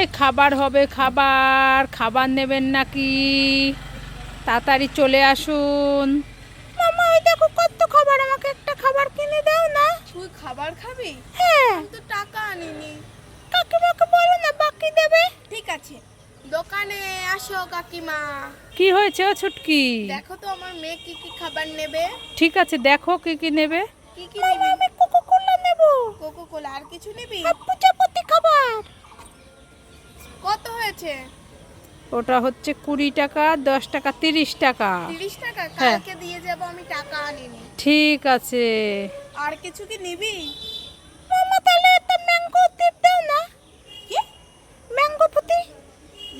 এই খাবার হবে খাবার খাবার নেবেন নাকি? তাড়াতাড়ি চলে আসুন। মামা ওই দেখো কত খাবার আমাকে একটা খাবার কিনে দাও না। তুই খাবার খাবি? হ্যাঁ। আমি তো টাকা আনিনি। কাকিমাকে বলো না বাকি দেবে। ঠিক আছে। দোকানে আসো কাকিমা। কি হয়েছে ও ছুটকি? দেখো তো আমার মেয়ে কি কি খাবার নেবে। ঠিক আছে দেখো কি কি নেবে। কি কি নিবি? আমি কোকো কোলা নেব। কোকো কোলা আর কিছু নিবি? খাবার হয়েছে? ওটা হচ্ছে কুড়ি টাকা দশ টাকা তিরিশ টাকা। তিরিশ টাকা? হ্যাঁ। কালকে দিয়ে যাব আমি টাকা আনিনি। ঠিক আছে। আর কিছু কি নিবি? মামা তাহলে একটা ম্যাঙ্গো টিপ দাও না। ম্যাঙ্গো ফুটি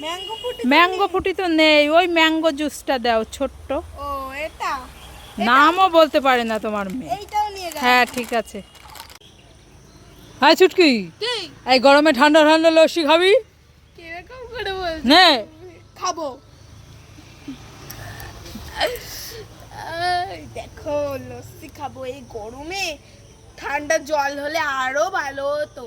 ম্যাঙ্গো ফুটি ম্যাঙ্গো ফুটি তো নেই। ওই ম্যাঙ্গো জুসটা দাও ছোট্ট। ও এটা? নামও বলতে পারে না তোমার মেয়ে। এইটাও নিয়ে গেল হ্যাঁ ঠিক আছে। হ্যাঁ ছুটকি এই গরমে ঠান্ডা ঠান্ডা লস্যি খাবি? কীরকম করে বল নে। খাব। দেখো লস্যি খাব। এই গরমে ঠান্ডা জল হলে আরও ভালো হতো।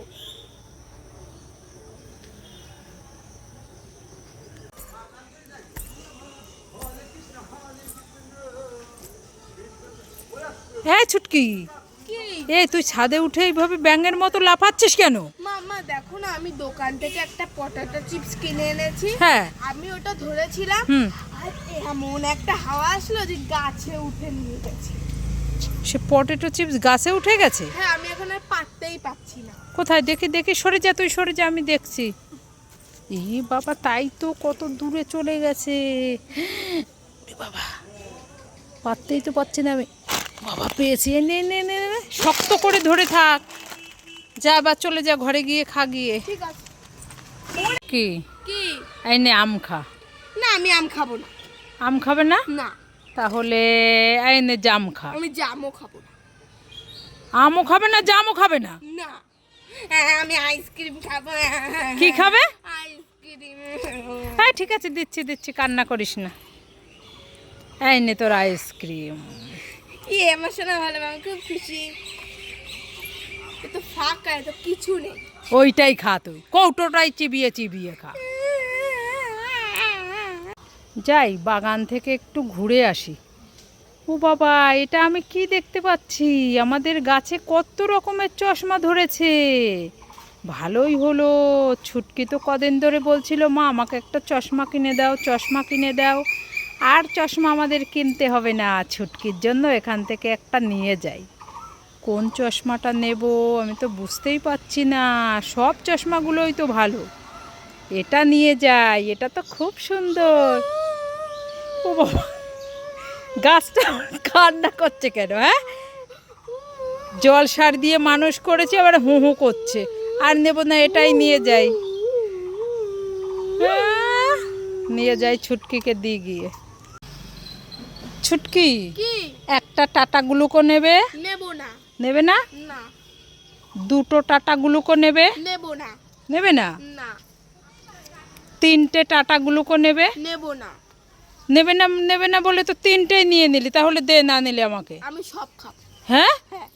হ্যাঁ ছুটকি। এই তুই ছাদে উঠে এইভাবে ব্যাঙের মতো লাফাচ্ছিস কেন? মামা দেখো না আমি দোকান থেকে একটা পটাটো চিপস কিনে এনেছি। হ্যাঁ। আমি ওটা ধরেছিলাম আর এমন একটা হাওয়া আসলো যে গাছে উঠে নিয়ে গেছে। সে পটেটো চিপস গাছে উঠে গেছে? হ্যাঁ আমি এখন আর পাততেই পাচ্ছি না। কোথায়? দেখি দেখি সরে যা তুই সরে যা আমি দেখছি। ই বাবা তাই তো কত দূরে চলে গেছে। বাবা পারতেই তো পাচ্ছি না আমি। বাবা পেয়েছি। এ নে নে নে, শক্ত করে ধরে থাক। যা বা চলে যা ঘরে গিয়ে খা গিয়ে। ঠিক আছে। কি? কি? এই নে আম খা। না আমি আম খাব না। আম খাবে না? না। তাহলে এই নে জাম খা। আমি জামও খাব না। আমও খাবে না জামও খাবে না? না। হ্যাঁ, আমি আইসক্রিম খাব। কি খাবে? আইসক্রিম। হ্যাঁ ঠিক আছে দিচ্ছি দিচ্ছি কান্না করিস না। এই নে তোর আইসক্রিম। ইয়ে আমার শোনা ভালো আমি খুব খুশি। তো ফাঁকা তো কিছু নেই। ওইটাই খা তুই। কৌটোটাই চিবিয়ে চিবিয়ে খা। যাই, বাগান থেকে একটু ঘুরে আসি। ও বাবা, এটা আমি কি দেখতে পাচ্ছি? আমাদের গাছে কত রকমের চশমা ধরেছে। ভালোই হলো। ছুটকি তো কদিন ধরে বলছিল, মা, আমাকে একটা চশমা কিনে দাও, চশমা কিনে দাও। আর চশমা আমাদের কিনতে হবে না। ছুটকির জন্য এখান থেকে একটা নিয়ে যাই। কোন চশমাটা নেব আমি তো বুঝতেই পারছি না। সব চশমাগুলোই তো ভালো। এটা নিয়ে যাই এটা তো খুব সুন্দর। ও বাবা গাছটা কান্না করছে কেন হ্যাঁ? জল সার দিয়ে মানুষ করেছে আবার হু হু করছে। আর নেব না এটাই নিয়ে যাই। নিয়ে যাই ছুটকিকে দিয়ে গিয়ে। ছুটকি একটা টাটা গ্লুকো নেবে। নেব নেবে না? না। দুটো টাটা গ্লুকো নেবে? নেব না। নেবে না? না। তিনটে টাটা গ্লুকো নেবে? নেব না। নেবে না নেবে না বলে তো তিনটেই নিয়ে নিলি তাহলে দে না নিলে আমাকে। আমি সব খাব। হ্যাঁ? হ্যাঁ।